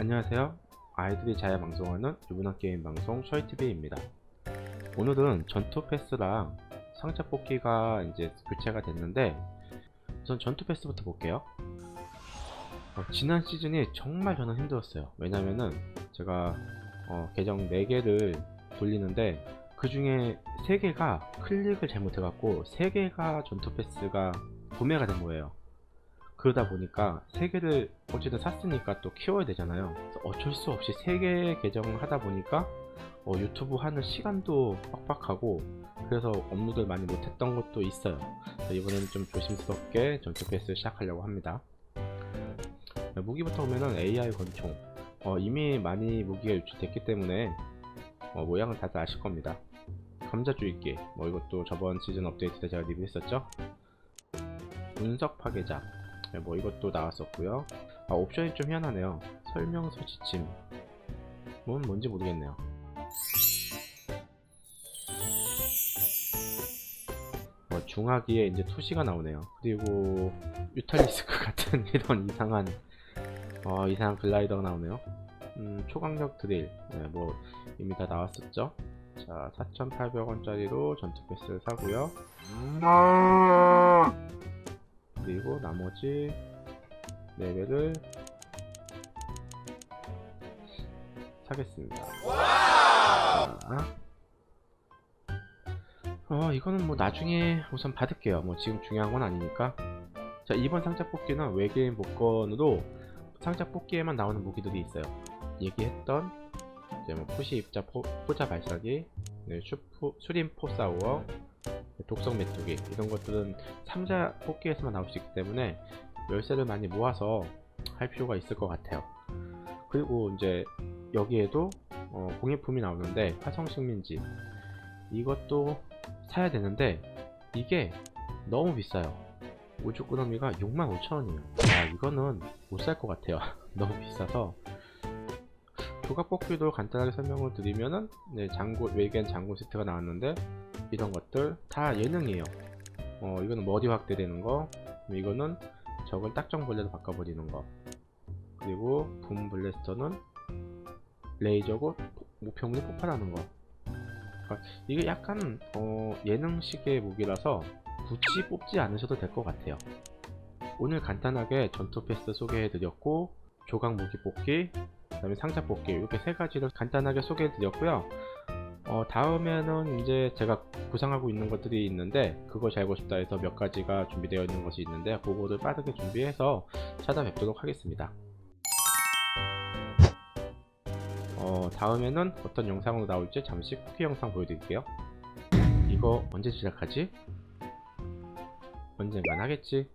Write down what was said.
안녕하세요. 아이들이 잘 방송하는 유부남 게임 방송 셔이TV입니다. 오늘은 전투 패스랑 상자 뽑기가 이제 교체가 됐는데 우선 전투 패스부터 볼게요. 어, 지난 시즌이 정말 저는 힘들었어요. 왜냐면은 제가 어, 계정 4개를 돌리는데 그 중에 3개가 클릭을 잘못해갖고 3개가 전투 패스가 구매가 된 거예요. 그러다 보니까 세 개를 어쨌든 샀으니까 또 키워야 되잖아요. 어쩔 수 없이 세 개의 계정을 하다 보니까 어, 유튜브 하는 시간도 빡빡하고 그래서 업로드를 많이 못했던 것도 있어요. 이번에는 좀 조심스럽게 전투 패스 시작하려고 합니다. 네, 무기부터 보면은 AI 권총. 어, 이미 많이 무기가 유출됐기 때문에 어, 모양은 다들 아실 겁니다. 감자주입기. 뭐 이것도 저번 시즌 업데이트 때 제가 리뷰했었죠. 운석 파괴자. 네, 뭐 이것도 나왔었고요. 아 옵션이 좀 희한하네요. 설명서 지침. 뭔 뭔지 모르겠네요. 뭐 중화기에 이제 투시가 나오네요. 그리고 유탈리스크 같은 이런 이상한 어 이상한 글라이더가 나오네요. 음 초강력 드릴. 네, 뭐 이미 다 나왔었죠. 자 4,800원짜리로 전투 패스를 사고요. 그리고 나머지 레벨을 사겠습니다. 자, 어 이거는 뭐 나중에 우선 받을게요. 뭐 지금 중요한 건 아니니까. 자 이번 상자 뽑기는 외계인 복권으로 상자 뽑기에만 나오는 무기들이 있어요. 얘기했던 이제 뭐 푸시 입자 포, 포자 발사기, 네, 슈프, 수림 포 사우어, 독성 메뚜기 이런 것들은 상자 뽑기에서만 나올 수 있기 때문에 열쇠를 많이 모아서 할 필요가 있을 것 같아요. 그리고 이제 여기에도 어, 공예품이 나오는데 화성식민지 이것도 사야 되는데 이게 너무 비싸요. 우주꾸러미가 65,000원이에요. 아 이거는 못 살 것 같아요. 너무 비싸서 조각 뽑기도 간단하게 설명을 드리면은 네, 장구 외계인 장구 세트가 나왔는데 이런 것들 다 예능이에요. 어, 이거는 머리 확대되는 거, 이거는 적을 딱정벌레로 바꿔버리는 거. 그리고 붐 블래스터는 레이저고 포- 목표물이 폭발하는 거. 그러니까 이게 약간 어, 예능식의 무기라서 굳이 뽑지 않으셔도 될 것 같아요. 오늘 간단하게 전투 패스 소개해드렸고 조각 무기 뽑기, 그 다음에 상자 뽑기 이렇게 세 가지를 간단하게 소개해드렸고요. 어, 다음에는 이제 제가 구상하고 있는 것들이 있는데 그거 알고 싶다 해서 몇 가지가 준비되어 있는 것이 있는데 그거를 빠르게 준비해서 찾아뵙도록 하겠습니다. 어, 다음에는 어떤 영상으로 나올지 잠시 후기 영상 보여드릴게요. 이거 언제 시작하지? 언젠간 하겠지?